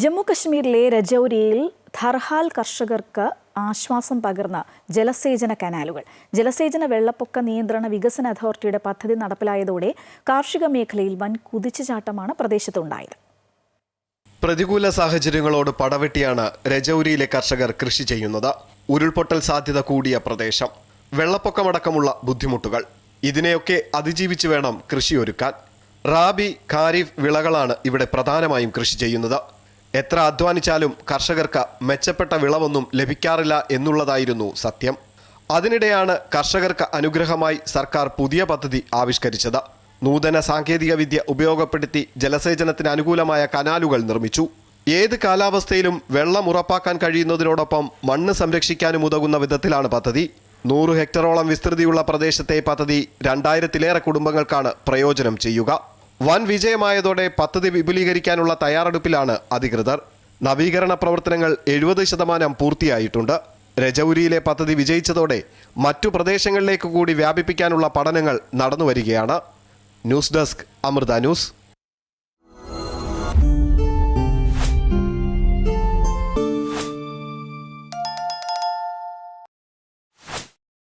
ജമ്മു കശ്മീരിലെ രജൌരിയിൽ ധർഹാൽ കർഷകർക്ക് ആശ്വാസം പകർന്ന ജലസേചന കനാലുകൾ. ജലസേചന വെള്ളപ്പൊക്ക നിയന്ത്രണ വികസന അതോറിറ്റിയുടെ പദ്ധതി നടപ്പിലായതോടെ കാർഷിക മേഖലയിൽ വൻ കുതിച്ചുചാട്ടമാണ് പ്രദേശത്തുണ്ടായത്. പ്രതികൂല സാഹചര്യങ്ങളോട് പടവെട്ടിയാണ് രജൌരിയിലെ കർഷകർ കൃഷി ചെയ്യുന്നത്. ഉരുൾപൊട്ടൽ സാധ്യത കൂടിയ പ്രദേശം. വെള്ളപ്പൊക്കമടക്കമുള്ള ബുദ്ധിമുട്ടുകൾ. ഇതിനെയൊക്കെ അതിജീവിച്ച് വേണം കൃഷിയൊരുക്കാൻ. റാബി ഖാരിഫ് വിളകളാണ് ഇവിടെ പ്രധാനമായും കൃഷി ചെയ്യുന്നത്. എത്ര അധ്വാനിച്ചാലും കർഷകർക്ക് മെച്ചപ്പെട്ട വിളവൊന്നും ലഭിക്കാറില്ല എന്നുള്ളതായിരുന്നു സത്യം. അതിനിടെയാണ് കർഷകർക്ക് അനുഗ്രഹമായി സർക്കാർ പുതിയ പദ്ധതി ആവിഷ്കരിച്ചത്. നൂതന സാങ്കേതികവിദ്യ ഉപയോഗപ്പെടുത്തി ജലസേചനത്തിന് അനുകൂലമായ കനാലുകൾ നിർമ്മിച്ചു. ഏത് കാലാവസ്ഥയിലും വെള്ളം ഉറപ്പാക്കാൻ കഴിയുന്നതിനോടൊപ്പം മണ്ണ് സംരക്ഷിക്കാനും ഉതകുന്ന വിധത്തിലാണ് പദ്ധതി. നൂറ് ഹെക്ടറോളം വിസ്തൃതിയുള്ള പ്രദേശത്തെ പദ്ധതി രണ്ടായിരത്തിലേറെ കുടുംബങ്ങൾക്കാണ് പ്രയോജനം ചെയ്യുക. വൻ വിജയമായതോടെ പദ്ധതി വിപുലീകരിക്കാനുള്ള തയ്യാറെടുപ്പിലാണ് അധികൃതർ. നവീകരണ പ്രവർത്തനങ്ങൾ എഴുപത് ശതമാനം പൂർത്തിയായിട്ടുണ്ട്. രജൌരിയിലെ പദ്ധതി വിജയിച്ചതോടെ മറ്റു പ്രദേശങ്ങളിലേക്ക് കൂടി വ്യാപിപ്പിക്കാനുള്ള പഠനങ്ങൾ നടന്നുവരികയാണ്. News desk Amrita news.